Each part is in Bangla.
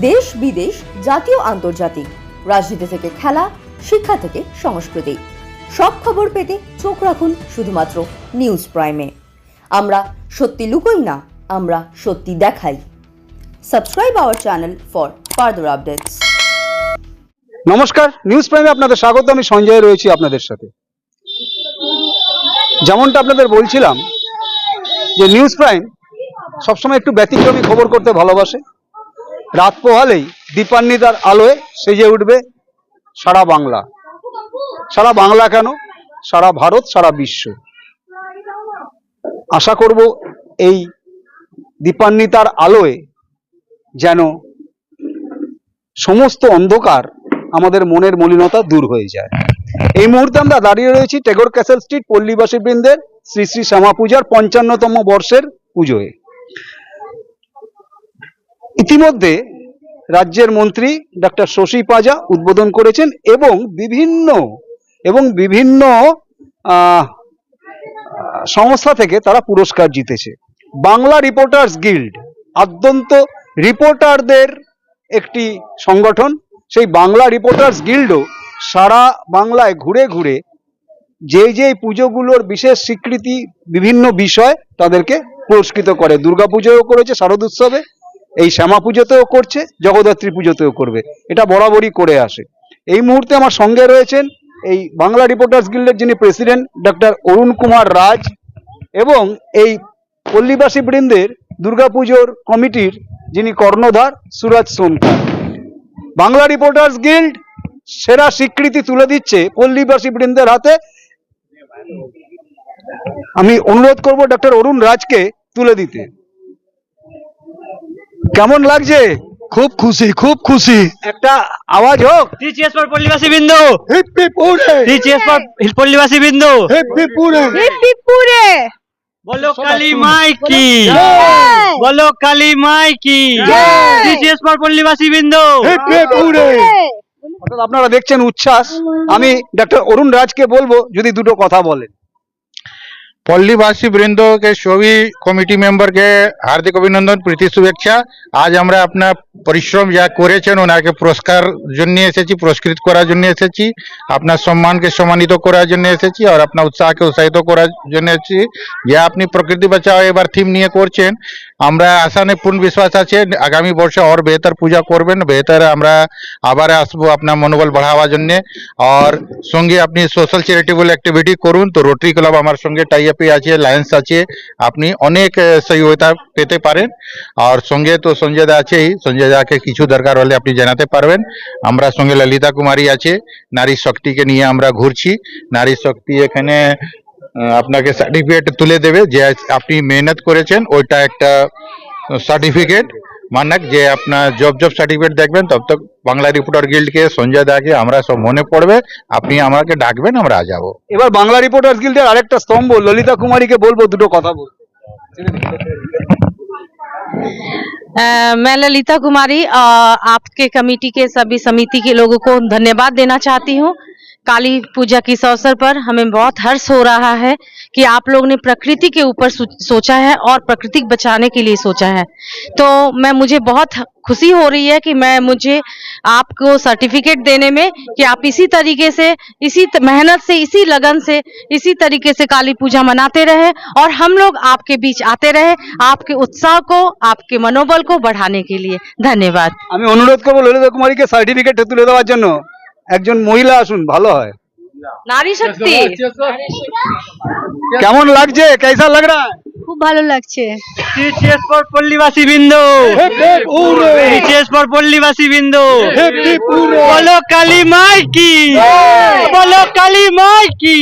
দেশ বিদেশ, জাতীয়, আন্তর্জাতিক। রাজনীতি থেকে খেলা, শিক্ষা থেকে সংস্কৃতি। সব খবর পেতে চোখ রাখুন শুধুমাত্র নিউজ প্রাইমে। আমরা সত্যি লুকোই না, আমরা সত্যি দেখাই। Subscribe our channel for further updates. নমস্কার, নিউজ প্রাইমে আপনাদের স্বাগত, আমি সঞ্জয় রয়েছি আপনাদের সাথে। যেমনটা আপনাদের বলছিলাম, যে নিউজ প্রাইম সবসময় একটু ব্যতিক্রমী খবর করতে ভালোবাসে। রাত পোহালেই দীপান্বিতার আলোয় সেজে উঠবে সারা বাংলা। সারা বাংলা কেন? সারা ভারত, সারা বিশ্ব। আশা করব এই দীপান্বিতার আলোয় যেন সমস্ত অন্ধকার আমাদের মনের মলিনতা দূর হয়ে যায়। এই মুহূর্তে আমরা দাঁড়িয়ে রয়েছি টেগর ক্যাসেল স্ট্রিট পল্লীবাসী বৃন্দের শ্রী শ্রী শ্যামা পূজার পঞ্চান্নতম বর্ষের পুজোয়। ইতিমধ্যে রাজ্যের মন্ত্রী ডক্টর শশী পাজা উদ্বোধন করেছেন এবং বিভিন্ন এবং বিভিন্ন সংস্থা থেকে তারা পুরস্কার জিতেছে। বাংলা রিপোর্টার্স গিল্ড আদ্যন্ত রিপোর্টারদের একটি সংগঠন। সেই বাংলা রিপোর্টার্স গিল্ডও সারা বাংলায় ঘুরে ঘুরে যে যেই পুজোগুলোর বিশেষ স্বীকৃতি বিভিন্ন বিষয় তাদেরকে পুরস্কৃত করে। দুর্গাপুজোও করেছে শারদ উৎসবে। এই শ্যামা পুজোতেও করছে, জগদ্ধাত্রী পুজোতেও করবে। এটা বরাবরই করে আসে। এই মুহূর্তে আমার সঙ্গে রয়েছেন এই বাংলা রিপোর্টার্স গিল্ডের যিনি প্রেসিডেন্ট ডক্টর অরুণ কুমার রাজ এবং এই পল্লীবাসী বৃন্দের দুর্গাপুজোর কমিটির যিনি কর্ণধার সুরাজ সোনকার। বাংলা রিপোর্টার্স গিল্ড সেরা স্বীকৃতি তুলে দিচ্ছে পল্লীবাসী বৃন্দের হাতে। আমি অনুরোধ করব ডক্টর অরুণ রাজকে তুলে দিতে। কেমন লাগছে? খুব খুশি খুব খুশি। একটা আওয়াজ হোক। ফর পল্লীবাসী বিন্দু। হিপ্পি পুরে। টিচিএস ফর পল্লীবাসী বিন্দু। হিপ্পি পুরে। পুরে। বলো কালী মাই কি? জয়! বলো কালী মাই কি? ফর পল্লীবাসী বিন্দু। অর্থাৎ আপনারা দেখছেন উচ্ছ্বাস। আমি ডক্টর অরুণ রাজকে বলব যদি দুটো কথা বলেন। পল্লীবাসী বৃন্দ के सभी কমিটি মেম্বারকে হার্দিক অভিনন্দন প্রীতি শুভেচ্ছা আজ আমরা আপনার পরিশ্রম যা করেছেন ওনাকে পুরস্কার জন্য এসেছি পুরস্কৃত করার জন্য এসেছি আপনার সম্মানকে সম্মানিত করার জন্য এসেছি আর আপনার উৎসাহকে উৎসাহিত করার জন্য এসেছি যে আপনি প্রকৃতি বাঁচাও এবার থিম নিয়ে করছেন আমরা আশা নেই পূর্ণ বিশ্বাস আছে আগামী বর্ষে আর বেহতর পূজা করবেন বেহতর আমরা আবার আসবো আপনার মনোবল বাড়াবার জন্য আর সঙ্গে আপনি সোশ্যাল চ্যারিটেবল অ্যাক্টিভিটি করুন তো রোটারি ক্লাব আমার সঙ্গে টাই আপে আছে লায়েন্স আছে আপনি অনেক সহযোগিতা পেতে পারেন আর সঙ্গে তো সঞ্জয় দা আছেই সঞ্জয় দাকে কিছু দরকার হলে আপনি জানাতে পারবেন আমরা সঙ্গে ললিতা কুমারী আছে নারী শক্তিকে নিয়ে আমরা ঘুরছি নারী শক্তি এখানে আপনাকে সার্টিফিকেট তুলে দেবে যে আপনি মেহনত করেছেন ওইটা একটা সার্টিফিকেট মানাক যে আপনার জব জব সার্টিফিকেট দেখবেন তব তক বাংলা রিপোর্টার গিল্ডকে সঞ্জয় দাকে আমরা সব মনে পড়বে আপনি আমাকে ডাকবেন আমরা যাবো এবার বাংলা রিপোর্টার্স গিল্ডের আরেকটা স্তম্ভ ললিতা কুমারীকে বলবো দুটো কথা বলতে अ, मैं ललिता कुमारी अ, आपके कमेटी के सभी समिति के लोगों को धन्यवाद देना चाहती हूँ काली पूजा के इस अवसर पर हमें बहुत हर्ष हो रहा है कि आप लोग ने प्रकृति के ऊपर सो- सोचा है और प्रकृति को बचाने के लिए सोचा है तो मैं मुझे बहुत खुशी हो रही है कि मैं मुझे आपको सर्टिफिकेट देने में कि आप इसी तरीके से इसी त- मेहनत से इसी लगन से इसी तरीके से काली पूजा मनाते रहे और हम लोग आपके बीच आते रहे आपके उत्साह को आपके मनोबल को बढ़ाने के लिए धन्यवाद আমি অনুরোধ করবো ললিতা কুমারীকে সার্টিফিকেট তুলে দেওয়ার জন্য একজন মহিলা আসুন ভালো হয়। নারী শক্তি। কেমন লাগছে? কেসা লাগ রা? খুব ভালো লাগছে। টিচিএস ফর পল্লীবাসী বিন্দু। টিচিএস ফর পল্লীবাসী বিন্দু। বলো কালী মাই কি? বলো কালী মাই কি?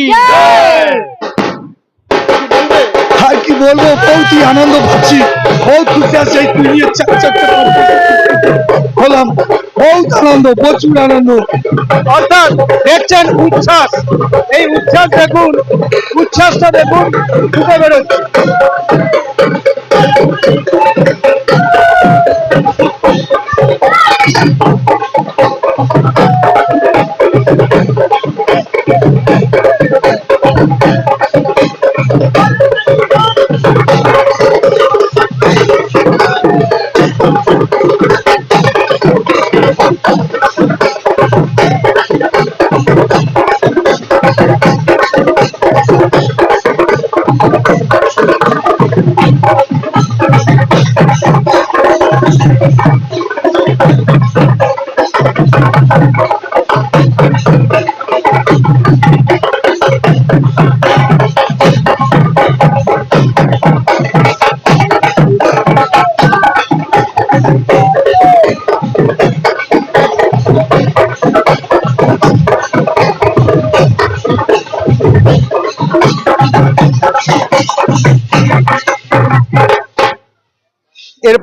আর কি বলব? বহুতই আনন্দ পাচ্ছি। বহুত খুশি আছে, এই তুই নিয়ে চার চারটা হলাম। বহুত আনন্দ, প্রচুর আনন্দ। অর্থাৎ দেখছেন উচ্ছ্বাস। এই উচ্ছ্বাস দেখুন, উচ্ছ্বাসটা দেখুন ফুটে বেরোচ্ছে Thank you. Thank you.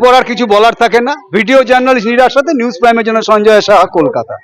এরপর আর কিছু বলার থাকে না। ভিডিও জার্নালিস্ট নিরার সাথে নিউজ প্রাইমের জন্য সঞ্জয় সাহা, কলকাতা।